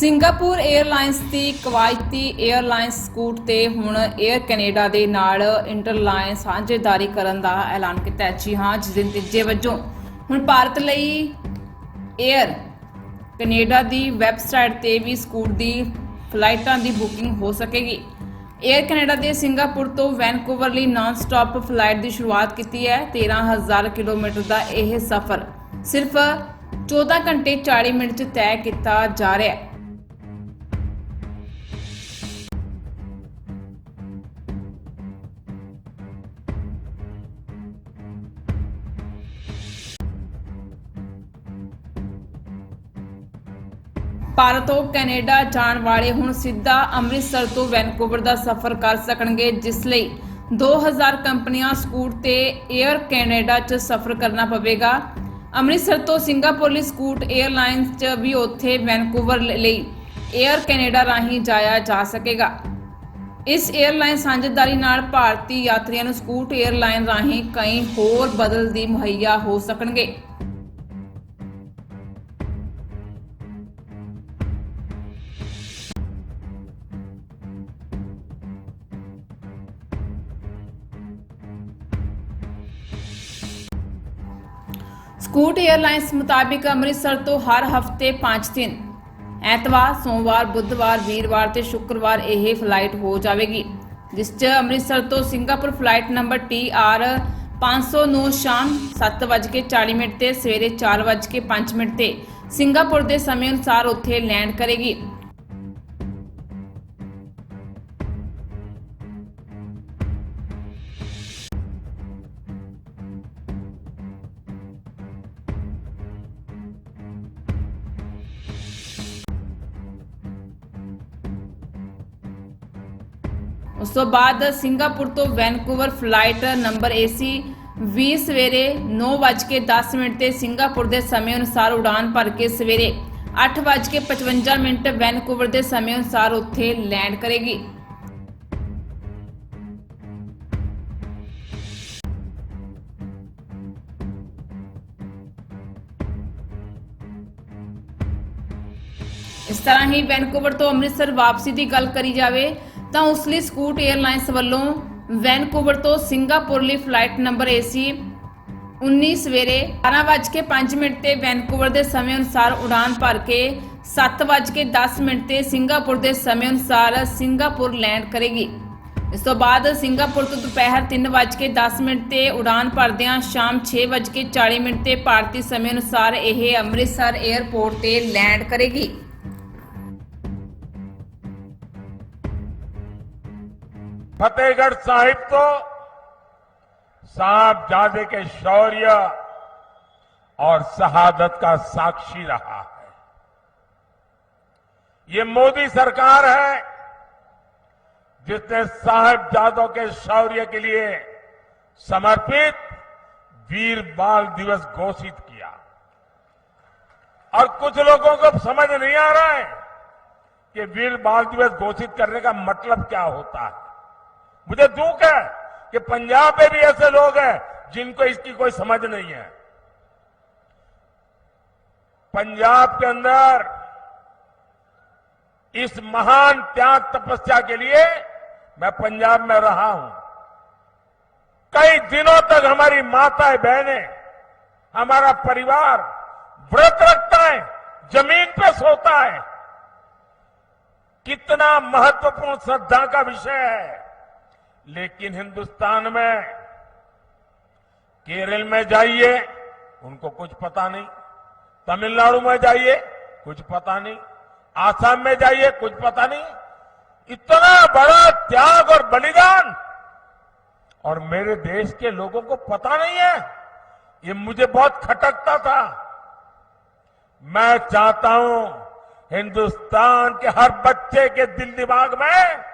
Singapore airlines ਦੀ ਕਵਾਇਤੀ airlines Scoot ਤੇ ਹੁਣ 에ਅਰ ਕੈਨੇਡਾ ਦੇ ਨਾਲ ਇੰਟਰਲਾਈਨ ਸਾਂਝੇਦਾਰੀ ਕਰਨ ਦਾ ਐਲਾਨ ਕੀਤਾ ਹੈ। ਜੀ ਹਾਂ, ਜਿਸ ਦੇ ਨਤੀਜੇ ਵਜੋਂ ਹੁਣ ਭਾਰਤ ਲਈ 에ਅਰ ਕੈਨੇਡਾ ਦੀ ਵੈਬਸਾਈਟ ਤੇ ਵੀ ਸਕੂਟ ਦੀ ਫਲਾਈਟਾਂ ਦੀ ਬੁਕਿੰਗ ਹੋ ਸਕੇਗੀ। 에ਅਰ ਕੈਨੇਡਾ ਦੇ ਸਿੰਗਾਪੁਰ ਤੋਂ ਵੈਨਕੂਵਰ ਲਈ ਨਾਨ-ਸਟਾਪ ਫਲਾਈਟ ਦੀ ਸ਼ੁਰੂਆਤ ਕੀਤੀ ਹੈ। 13000 ਕਿਲੋਮੀਟਰ ਦਾ ਇਹ ਸਫ਼ਰ ਸਿਰਫ 14 ਘੰਟੇ 40 ਮਿੰਟ 'ਚ ਤੈਅ ਕੀਤਾ ਜਾ ਰਿਹਾ ਹੈ। ਭਾਰਤ ਤੋਂ ਕੈਨੇਡਾ ਜਾਣ ਵਾਲੇ ਹੁਣ ਸਿੱਧਾ ਅੰਮ੍ਰਿਤਸਰ ਤੋਂ ਵੈਨਕੂਵਰ ਦਾ ਸਫ਼ਰ ਕਰ ਸਕਣਗੇ, ਜਿਸ ਲਈ 2000 ਕੰਪਨੀਆਂ ਸਕੂਟ ਤੇ 에ਅਰ ਕੈਨੇਡਾ 'ਚ ਸਫ਼ਰ ਕਰਨਾ ਪਵੇਗਾ। ਅੰਮ੍ਰਿਤਸਰ ਤੋਂ ਸਿੰਗਾਪੁਰ ਲਈ ਸਕੂਟ 에ਅਰਲਾਈਨਸ 'ਚ ਵੀ ਉੱਥੇ ਵੈਨਕੂਵਰ ਲਈ 에ਅਰ ਕੈਨੇਡਾ ਰਾਹੀਂ ਜਾਇਆ ਜਾ ਸਕੇਗਾ। ਇਸ 에ਅਰਲਾਈਨ ਸਾਂਝੇਦਾਰੀ ਨਾਲ ਭਾਰਤੀ ਯਾਤਰੀਆਂ ਨੂੰ ਸਕੂਟ 에ਅਰਲਾਈਨ ਰਾਹੀਂ ਕਈ ਹੋਰ ਬਦਲ ਦੀ ਮੁਹੱਈਆ ਹੋ ਸਕਣਗੇ। ਸਕੂਟ 에ਅਰਲਾਈਨਸ ਮੁਤਾਬਿਕ ਅੰਮ੍ਰਿਤਸਰ ਤੋਂ ਹਰ ਹਫ਼ਤੇ 5 ਦਿਨ। ਐਤਵਾਰ, ਸੋਮਵਾਰ, ਬੁੱਧਵਾਰ, ਵੀਰਵਾਰ ਤੇ ਸ਼ੁੱਕਰਵਾਰ ਇਹ ਫਲਾਈਟ ਹੋ ਜਾਵੇਗੀ, ਜਿਸ 'ਚ ਅੰਮ੍ਰਿਤਸਰ ਤੋਂ ਸਿੰਗਾਪੁਰ ਫਲਾਈਟ ਨੰਬਰ TR 509 ਸ਼ਾਮ 7:40 ਮਿੰਟ ਤੇ ਸਵੇਰੇ 4:05 ਮਿੰਟ ਤੇ ਸਿੰਗਾਪੁਰ ਦੇ ਸਮੇਂ ਅਨੁਸਾਰ ਉੱਥੇ ਲੈਂਡ ਕਰੇਗੀ। ਉਸ ਤੋਂ ਬਾਅਦ ਸਿੰਗਾਪੁਰ ਤੋਂ ਵੈਨਕੂਵਰ ਫਲਾਈਟ ਨੰਬਰ AC 20 ਸਵੇਰੇ 9:10 ਮਿੰਟ ਤੇ ਸਿੰਗਾਪੁਰ ਦੇ ਸਮੇਂ ਅਨੁਸਾਰ ਉਡਾਨ ਭਰ ਕੇ ਸਵੇਰੇ 8:55 ਮਿੰਟ ਵੈਨਕੂਵਰ ਦੇ ਸਮੇਂ ਅਨੁਸਾਰ ਉੱਥੇ ਲੈਂਡ ਕਰੇਗੀ। ਇਸ ਤਰ੍ਹਾਂ ਹੀ ਵੈਨਕੂਵਰ ਤੋਂ ਅੰਮ੍ਰਿਤਸਰ ਵਾਪਸੀ ਦੀ ਗੱਲ ਕਰੀ ਜਾਵੇ ਤਾਂ ਉਸ ਲਈ ਸਕੂਟ 에ਅਰਲਾਈਨਸ ਵੱਲੋਂ ਵੈਨਕੂਵਰ ਤੋਂ ਸਿੰਗਾਪੁਰ ਲਈ ਫਲਾਈਟ ਨੰਬਰ AC 19 ਸਵੇਰੇ 12:05 ਮਿੰਟ ਤੇ ਵੈਨਕੂਵਰ ਦੇ ਸਮੇਂ ਅਨੁਸਾਰ ਉਡਾਨ ਭਰ ਕੇ 7:10 ਮਿੰਟ ਤੇ ਸਿੰਗਾਪੁਰ ਦੇ ਸਮੇਂ ਅਨੁਸਾਰ ਸਿੰਗਾਪੁਰ ਲੈਂਡ ਕਰੇਗੀ। ਇਸ ਤੋਂ ਬਾਅਦ ਸਿੰਗਾਪੁਰ ਤੋਂ ਦੁਪਹਿਰ 3:10 ਮਿੰਟ ਤੇ ਉਡਾਨ ਭਰਦਿਆਂ ਸ਼ਾਮ 6:40 ਮਿੰਟ ਤੇ ਭਾਰਤੀ ਸਮੇਂ ਅਨੁਸਾਰ ਇਹ ਅੰਮ੍ਰਿਤਸਰ 에ਅਰਪੋਰਟ ਤੇ ਲੈਂਡ ਕਰੇਗੀ। फतेहगढ़ साहिब तो साहबजादे के शौर्य और शहादत का साक्षी रहा है। ये मोदी सरकार है जिसने साहबजादों के शौर्य के लिए समर्पित वीर बाल दिवस घोषित किया। और कुछ लोगों को समझ नहीं आ रहा है कि वीर बाल दिवस घोषित करने का मतलब क्या होता है। मुझे दुख है कि पंजाब में भी ऐसे लोग हैं जिनको इसकी कोई समझ नहीं है। पंजाब के अंदर इस महान त्याग तपस्या के लिए मैं पंजाब में रहा हूँ। कई दिनों तक हमारी माताएँ, बहनें, हमारा परिवार व्रत रखता है, ज़मीन पे सोता है। कितना महत्वपूर्ण श्रद्धा का विषय है। लेकिन हिंदुस्तान में, केरल में जाइए, उनको कुछ पता नहीं। तमिलनाडु में जाइए, कुछ पता नहीं। आसाम में जाइए, कुछ पता नहीं। इतना बड़ा त्याग और बलिदान! और मेरे देश के लोगों को पता नहीं है। ये मुझे बहुत खटकता था। मैं चाहता हूँ, हिंदुस्तान के हर बच्चे के दिल दिमाग में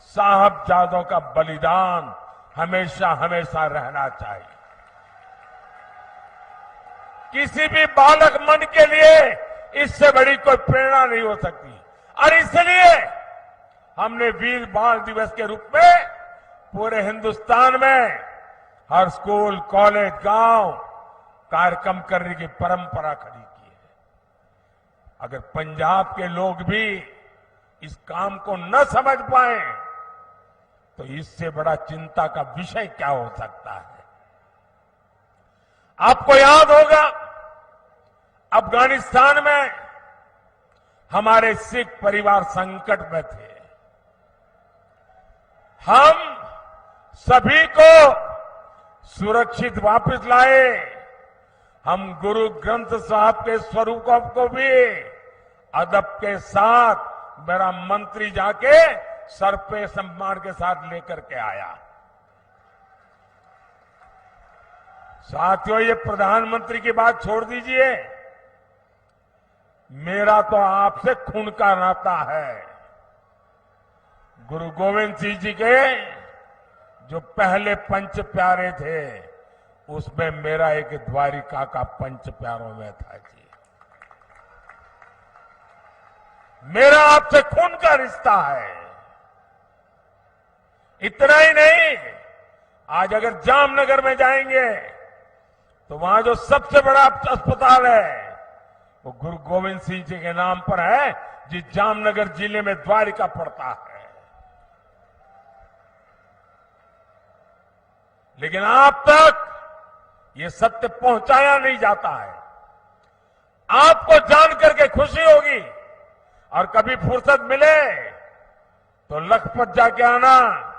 साहबजादों का बलिदान हमेशा हमेशा रहना चाहिए। किसी भी बालक मन के लिए इससे बड़ी कोई प्रेरणा नहीं हो सकती। और इसलिए हमने वीर बाल दिवस के रूप में पूरे हिंदुस्तान में हर स्कूल, कॉलेज, गाँव कार्यक्रम करने की परंपरा खड़ी की है। अगर पंजाब के लोग भी इस काम को न समझ पाए तो इससे बड़ा चिंता का विषय क्या हो सकता है? आपको याद होगा, अफ़गानिस्तान में हमारे सिख परिवार संकट में थे। हम सभी को सुरक्षित वापस लाए। हम गुरु ग्रंथ साहब के स्वरूपों को भी, अदब के साथ मेरा मंत्री जाके सर पे सम्मान के साथ लेकर के आया। साथियों, ये प्रधानमंत्री की बात छोड़ दीजिए। मेरा तो आपसे खून का नाता है। गुरु गोविंद सिंह जी के जो पहले पंच प्यारे थे, उसमें मेरा एक द्वारिका का पंच प्यारों में था जी। मेरा आपसे खून का रिश्ता है। इतना ही नहीं। आज अगर जामनगर में जाएँगे तो वहाँ जो सबसे बड़ा अस्पताल है, वो गुरु गोविंद सिंह जी के नाम पर है, जिस जामनगर ज़िले में द्वारिका पड़ता है। लेकिन आप तक ये सत्य पहुँचाया नहीं जाता है। आपको जान करके खुशी होगी, और कभी फुर्सत मिले तो लखपत जाके आना।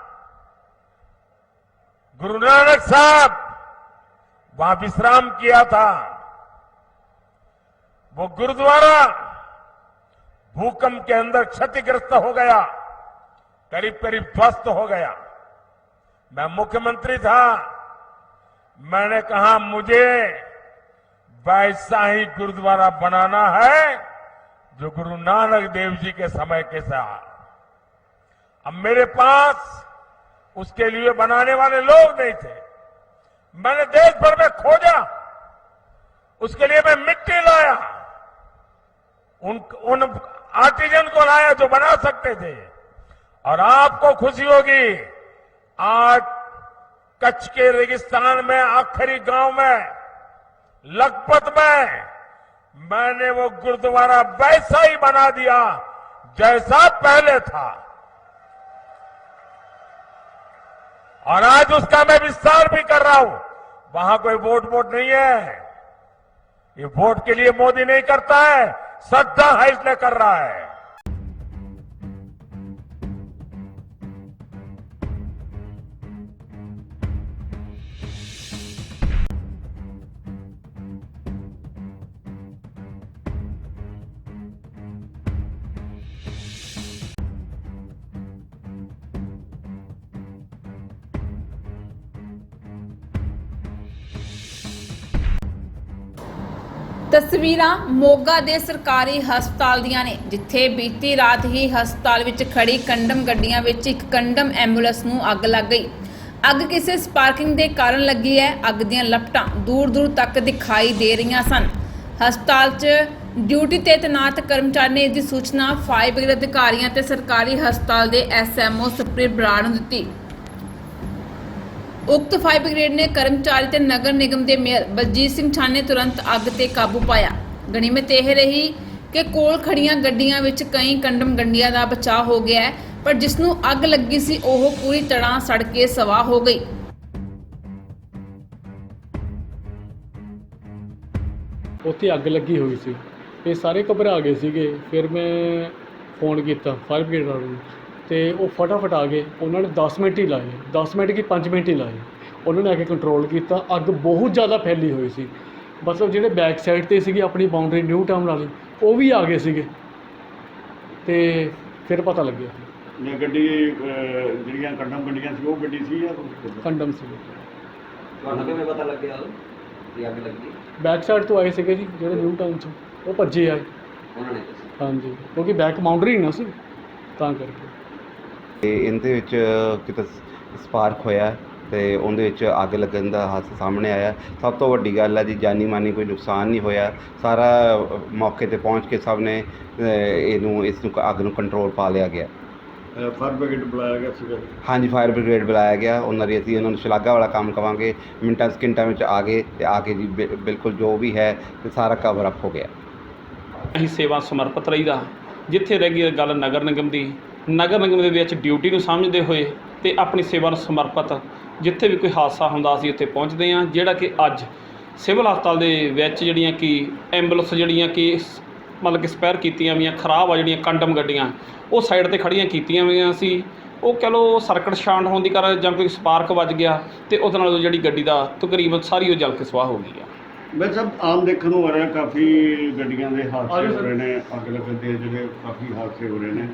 गुरु नानक साहब, वहाँ विश्राम किया था। वो गुरुद्वारा भूकंप के अंदर क्षतिग्रस्त हो गया, करीब करीब ध्वस्त हो गया। मैं मुख्यमंत्री था। मैंने कहा, मुझे वैसा ही गुरुद्वारा बनाना है, जो गुरु नानक देव जी के समय के साथ। अब मेरे पास उसके लिए बनाने वाले लोग नहीं थे। मैंने देश भर में खोजा। उसके लिए मैं मिट्टी लाया। उन उन आर्टिजन को लाया जो बना सकते थे। और आपको खुशी होगी, आज कच्छ के रेगिस्तान में, आखिरी गाँव में, लखपत में, मैंने वो गुरुद्वारा वैसा ही बना दिया, जैसा पहले था। और आज उसका मैं विस्तार भी कर रहा हूं वहां कोई वोट वोट नहीं है ये वोट के लिए मोदी नहीं करता है श्रद्धा है इसलिए कर रहा है ਤਸਵੀਰਾਂ ਮੋਗਾ ਦੇ ਸਰਕਾਰੀ ਹਸਪਤਾਲ ਦੀਆਂ ਨੇ, ਜਿੱਥੇ ਬੀਤੀ ਰਾਤ ਹੀ ਹਸਪਤਾਲ ਵਿੱਚ ਖੜੀ ਕੰਡਮ ਗੱਡੀਆਂ ਵਿੱਚ ਇੱਕ ਕੰਡਮ ਐਂਬੂਲੈਂਸ ਨੂੰ ਅੱਗ ਲੱਗ ਗਈ। ਅੱਗ ਕਿਸੇ ਸਪਾਰਕਿੰਗ ਦੇ ਕਾਰਨ ਲੱਗੀ ਹੈ। ਅੱਗ ਦੀਆਂ ਲਪਟਾਂ ਦੂਰ ਦੂਰ ਤੱਕ ਦਿਖਾਈ ਦੇ ਰਹੀਆਂ ਸਨ। ਹਸਪਤਾਲ 'ਚ ਡਿਊਟੀ ਤੇ ਤੈਨਾਤ ਕਰਮਚਾਰੀ ਨੇ ਇਸ ਦੀ ਸੂਚਨਾ ਫਾਇਰ ਬ੍ਰਿਗੇਡ ਅਧਿਕਾਰੀਆਂ ਤੇ ਸਰਕਾਰੀ ਹਸਪਤਾਲ ਦੇ ਐਸਐਮਓ ਸੁਪ੍ਰੀਤ ਬਰਾੜ ਨੂੰ ਦਿੱਤੀ। ਉਕਤ ਫਾਇਰ ਬ੍ਰਿਗੇਡ ਨੇ ਕਰਮਚਾਰੀ ਤੇ ਨਗਰ ਨਿਗਮ ਦੇ ਮੇਅਰ ਬਲਜੀਤ ਸਿੰਘ ਛਾਨ ਤੁਰੰਤ ਅੱਗ ਤੇ ਕਾਬੂ ਪਾਇਆ। ਗਣੀਮਤ ਇਹ ਰਹੀ ਕਿ ਕੋਲ ਖੜੀਆਂ ਗੱਡੀਆਂ ਵਿੱਚ ਕਈ ਕੰਡਮ ਗੰਡੀਆਂ ਦਾ ਬਚਾਅ ਹੋ ਗਿਆ ਹੈ, ਪਰ ਜਿਸ ਨੂੰ ਅੱਗ ਲੱਗੀ ਸੀ, ਉਹ ਪੂਰੀ ਤਰ੍ਹਾਂ ਸੜ ਕੇ ਸਵਾਹ ਹੋ ਗਈ। ਉੱਥੇ ਅੱਗ ਲੱਗੀ ਹੋਈ ਸੀ। ਤੇ ਸਾਰੇ ਘਬਰਾ ਗਏ ਸੀਗੇ। ਫਿਰ ਮੈਂ ਫੋਨ ਕੀਤਾ ਫਾਇਰ ਬ੍ਰਿਗੇਡ ਵਾਲਿਆਂ ਨੂੰ। ਤੇ ਉਹ ਫਟਾਫਟ ਆ ਗਏ। ਉਹਨਾਂ ਨੇ 10 ਮਿੰਟ ਹੀ ਲਾਏ। 10 ਮਿੰਟ ਕੀ 5 ਮਿੰਟ ਹੀ ਲਾਏ। ਉਹਨਾਂ ਨੇ ਆ ਕੇ ਕੰਟਰੋਲ ਕੀਤਾ। ਅੱਗ ਬਹੁਤ ਜ਼ਿਆਦਾ ਫੈਲੀ ਹੋਈ ਸੀ। ਮਤਲਬ ਜਿਹੜੇ ਬੈਕ ਸਾਈਡ ਤੇ ਸੀਗੀ ਆਪਣੀ ਬਾਉਂਡਰੀ ਨਿਊ ਟਾਊਨ ਵਾਲੀ ਉਹ ਵੀ ਆ ਗਏ ਸੀਗੇ। ਤੇ ਫਿਰ ਪਤਾ ਲੱਗਿਆ। ਇਹ ਗੱਡੀ ਅਹ, ਜਿਹੜੀਆਂ ਕੰਡਮ ਗੱਡੀਆਂ ਸੀ ਉਹ ਗੱਡੀ ਸੀ ਜਾਂ ਕੋਈ ਕੰਡਮ ਸੀਗੇ ਤੁਹਾਨੂੰ ਕਿਵੇਂ ਪਤਾ ਲੱਗਿਆ ਕਿ ਅੱਗ ਲੱਗੀ? ਬੈਕ ਸਾਈਡ ਤੋਂ ਆਏ ਸੀਗੇ ਜੀ ਜਿਹੜੇ ਨਿਊ ਟਾਊਨ ਤੋਂ। ਉਹ ਭੱਜੇ ਆਏ। ਉਹਨਾਂ ਨੇ ਦੱਸਿਆ। ਹਾਂਜੀ। ਕਿਉਂਕਿ ਬੈਕ ਬਾਉਂਡਰੀ ਨਾ ਸੀ। ਤਾਂ ਕਰਕੇ। ਤੇ ਇਹਦੇ ਵਿੱਚ ਕਿਤੇ ਸਪਾਰਕ ਹੋਇਆ ਤੇ ਉਹਦੇ ਵਿੱਚ ਅੱਗ ਲੱਗਣ ਦਾ ਹਾਦਸਾ ਸਾਹਮਣੇ ਆਇਆ। ਸਭ ਤੋਂ ਵੱਡੀ ਗੱਲ ਹੈ ਜੀ ਜਾਨੀ ਮਾਨੀ ਕੋਈ ਨੁਕਸਾਨ ਨਹੀਂ ਹੋਇਆ। ਸਾਰਾ ਮੌਕੇ ਤੇ ਪਹੁੰਚ ਕੇ ਸਭ ਨੇ ਇਹਨੂੰ ਇਸ ਨੂੰ ਅੱਗ ਨੂੰ ਕੰਟਰੋਲ ਪਾ ਲਿਆ ਗਿਆ। ਫਾਇਰ ਬ੍ਰਿਗੇਡ ਬੁਲਾਇਆ ਗਿਆ ਸੀਗਾ ਹਾਂਜੀ ਫਾਇਰ ਬ੍ਰਿਗੇਡ ਬੁਲਾਇਆ ਗਿਆ। ਉਹਨਾਂ ਦੀ ਅਸੀਂ ਉਹਨਾਂ ਨੂੰ ਸ਼ਲਾਘਾ ਵਾਲਾ ਕੰਮ ਕਵਾਂਗੇ। ਮਿੰਟਾਂ ਸਕਿੰਟਾਂ ਵਿੱਚ ਆ ਗਏ ਤੇ ਆ ਕੇ ਜੀ ਬਿ- ਬਿਲਕੁਲ ਜੋ ਵੀ ਹੈ ਤੇ ਸਾਰਾ ਕਵਰ ਅਪ ਹੋ ਗਿਆ। ਅਸੀਂ ਸੇਵਾ ਸਮਰਪਿਤ ਰਹੀਦਾ। ਜਿੱਥੇ ਰਹਿ ਗਈ ਗੱਲ ਨਗਰ ਨਿਗਮ ਦੀ ਨਗਰ ਨਿਗਮ ਦੇ ਵਿੱਚ ਡਿਊਟੀ ਨੂੰ ਸਮਝਦੇ ਹੋਏ ਤੇ ਆਪਣੀ ਸੇਵਾ ਨੂੰ ਸਮਰਪਿਤ ਜਿੱਥੇ ਵੀ ਕੋਈ ਹਾਦਸਾ ਹੁੰਦਾ ਅਸੀਂ ਉੱਥੇ ਪਹੁੰਚਦੇ ਹਾਂ ਜਿਹੜਾ ਕਿ ਅੱਜ ਸਿਵਲ ਹਸਪਤਾਲ ਦੇ ਵਿੱਚ ਜਿਹੜੀਆਂ ਕਿ ਐਂਬੂਲੈਂਸ ਜਿਹੜੀਆਂ ਕਿ ਮਤਲਬ ਕਿ ਸਪੈਰ ਕੀਤੀਆਂ ਵੀਆਂ ਖਰਾਬ ਆ ਜਿਹੜੀਆਂ ਕੰਡਮ ਗੱਡੀਆਂ ਉਹ ਸਾਈਡ ਤੇ ਖੜੀਆਂ ਕੀਤੀਆਂ ਹੋਈਆਂ ਸੀ। ਉਹ ਕਹ ਲਓ ਸਰਕਟ ਸ਼ਾਂਟ ਹੋਣ ਦੀ ਕਾਰਨ ਜਾਂ ਕੋਈ ਸਪਾਰਕ ਵੱਜ ਗਿਆ ਤੇ ਉਹਦੇ ਨਾਲ ਉਹ ਜਿਹੜੀ ਗੱਡੀ ਦਾ ਤਕਰੀਬਨ ਸਾਰੀ ਉਹ ਜਲ ਕੇ ਸਵਾਹ ਹੋ ਗਈ ਆ। ਮੈਂ ਸਭ ਆਮ ਦੇਖਣ ਨੂੰ ਆ ਰਿਹਾ ਕਾਫੀ ਗੱਡੀਆਂ ਦੇ ਹਾਦਸੇ ਹੋ ਰਹੇ ਨੇ ਅੱਗ ਲੱਗਣ ਦੇ ਜਿਹੜੇ ਕਾਫੀ ਹਾਦਸੇ ਹੋ ਰਹੇ ਨੇ।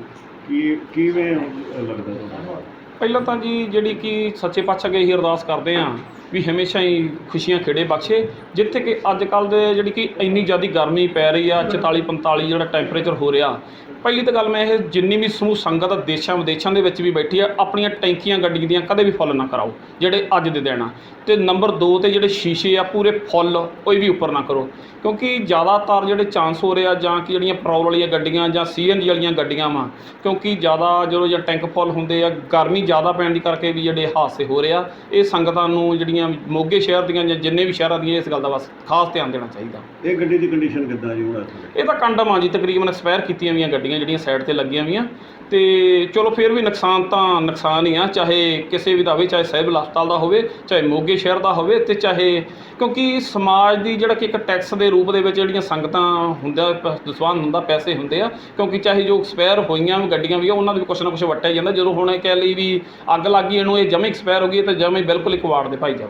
ਕੀ, ਕਿਵੇਂ ਲੱਗਦਾ ਤੁਹਾਨੂੰ? ਪਹਿਲਾਂ ਤਾਂ ਜੀ ਜਿਹੜੀ ਕਿ ਸੱਚੇ ਪਾਤਸ਼ਾਹ ਅੱਗੇ ਇਹੀ ਅਰਦਾਸ ਕਰਦੇ ਆਂ ਵੀ ਹਮੇਸ਼ਾ ਹੀ ਖੁਸ਼ੀਆਂ ਖੇੜੇ ਬਖਸ਼ੇ, ਜਿੱਥੇ ਕਿ ਅੱਜ ਕੱਲ ਦੇ ਜਿਹੜੀ ਕਿ ਇੰਨੀ ਜ਼ਿਆਦਾ ਗਰਮੀ ਪੈ ਰਹੀ ਆ 44 45 ਜਿਹੜਾ ਟੈਂਪਰੇਚਰ ਹੋ ਰਿਹਾ ਪਹਿਲੀ ਤਾਂ ਗੱਲ ਮੈਂ ਇਹ ਜਿੰਨੀ ਵੀ ਸਮੂਹ ਸੰਗਤ ਆ ਦੇਸ਼ਾਂ ਵਿਦੇਸ਼ਾਂ ਦੇ ਵਿੱਚ ਵੀ ਬੈਠੀ ਆ ਆਪਣੀਆਂ ਟੈਂਕੀਆਂ ਗੱਡੀ ਦੀਆਂ ਕਦੇ ਵੀ ਫੁੱਲ ਨਾ ਕਰਾਓ ਜਿਹੜੇ ਅੱਜ ਦੇ ਆ। ਤੇ ਨੰਬਰ 2 ਤੇ ਜਿਹੜੇ ਸ਼ੀਸ਼ੇ ਆ ਪੂਰੇ ਫੁੱਲ ਕੋਈ ਵੀ ਉੱਪਰ ਨਾ ਕਰੋ। ਕਿਉਂਕਿ ਜ਼ਿਆਦਾਤਰ ਜਿਹੜੇ ਚਾਂਸ ਹੋ ਰਿਹਾ ਜਾਂ ਕਿ ਜਿਹੜੀਆਂ ਪੈਟਰੋਲ ਵਾਲੀਆਂ ਗੱਡੀਆਂ ਜਾਂ ਸੀਐਨਜੀ ਵਾਲੀਆਂ ਗੱਡੀਆਂ ਵਾ ਕਿਉਂਕਿ ਜ਼ਿਆਦਾ ਜਦੋਂ ਜਾਂ ਟੈਂਕ ਫੁੱਲ ਹੁੰਦੇ ਆ ਗਰਮੀ ਜ਼ਿਆਦਾ ਪੈਣ ਦੀ ਕਰਕੇ ਵੀ ਜਿਹੜੇ ਹਾਦਸੇ ਹੋ ਰਹੇ ਇਹ ਸੰਗਤਾਂ ਨੂੰ ਜਿਹੜੀਆਂ ਮੋਗੇ ਸ਼ਹਿਰ ਦੀਆਂ ਜਾਂ ਜਿੰਨੇ ਵੀ ਸ਼ਹਿਰਾਂ ਦੀਆਂ ਇਸ ਗੱਲ ਦਾ ਬਸ ਖਾਸ ਧਿਆਨ ਦੇਣਾ ਚਾਹੀਦਾ। ਇਹ ਗੱਡੀ ਦੀ ਕੰਡੀਸ਼ਨ ਕਿੱਦਾਂ ਜੀ ਹੁਣ ਇਹ ਤਾਂ ਕੰਡਮ ਆ ਜੀ ਤਕਰੀਬਨ ਐਕਸਪਾਇਰ ਕੀਤੀਆਂ ਵੀਆਂ ਗੱਡੀਆਂ ਜਿਹੜੀਆਂ ਸਾਈਡ ਤੇ ਲੱਗੀਆਂ ਵੀਆਂ। ਤੇ ਚਲੋ ਫਿਰ ਵੀ ਨੁਕਸਾਨ ਤਾਂ ਨੁਕਸਾਨ ਹੀ ਆ, ਚਾਹੇ ਕਿਸੇ ਵੀ ਦਾ ਹੋਵੇ ਚਾਹੇ ਸਿਵਲ ਹਸਪਤਾਲ ਦਾ ਹੋਵੇ, ਚਾਹੇ ਮੋਗੇ ਸ਼ਹਿਰ ਦਾ ਹੋਵੇ ਤੇ ਚਾਹੇ ਕਿਉਂਕਿ ਸਮਾਜ ਦੀ ਜਿਹੜਾ ਕਿ ਇੱਕ ਟੈਕਸ ਦੇ ਰੂਪ ਦੇ ਵਿੱਚ ਜਿਹੜੀਆਂ ਸੰਗਤਾਂ ਹੁੰਦਾ ਦਸਵਾਨ ਹੁੰਦਾ, ਪੈਸੇ ਹੁੰਦੇ ਆ, ਕਿਉਂਕਿ ਚਾਹੇ ਜੋ ਐਕਸਪਾਇਰ ਹੋਈਆਂ ਗੱਡੀਆਂ ਵੀ ਆ, ਉਹਨਾਂ ਦੇ ਵੀ ਕੁਛ ਨਾ ਕੁਛ ਵਟਿਆ ਜਾਂਦਾ। ਜਦੋਂ ਹੁਣ ਇਹ ਕਹਿ ਲਈ ਵੀ ਅੱਗ ਲੱਗ ਗਈ, ਇਹਨੂੰ ਇਹ ਜਮੇ ਐਕਸਪਾਇਰ ਹੋ ਗਈ ਤਾਂ ਜਮੇ ਬਿਲਕੁਲ ਇੱਕ ਕੁਆੜ ਦੇ ਭਾਈ ਜਾਊ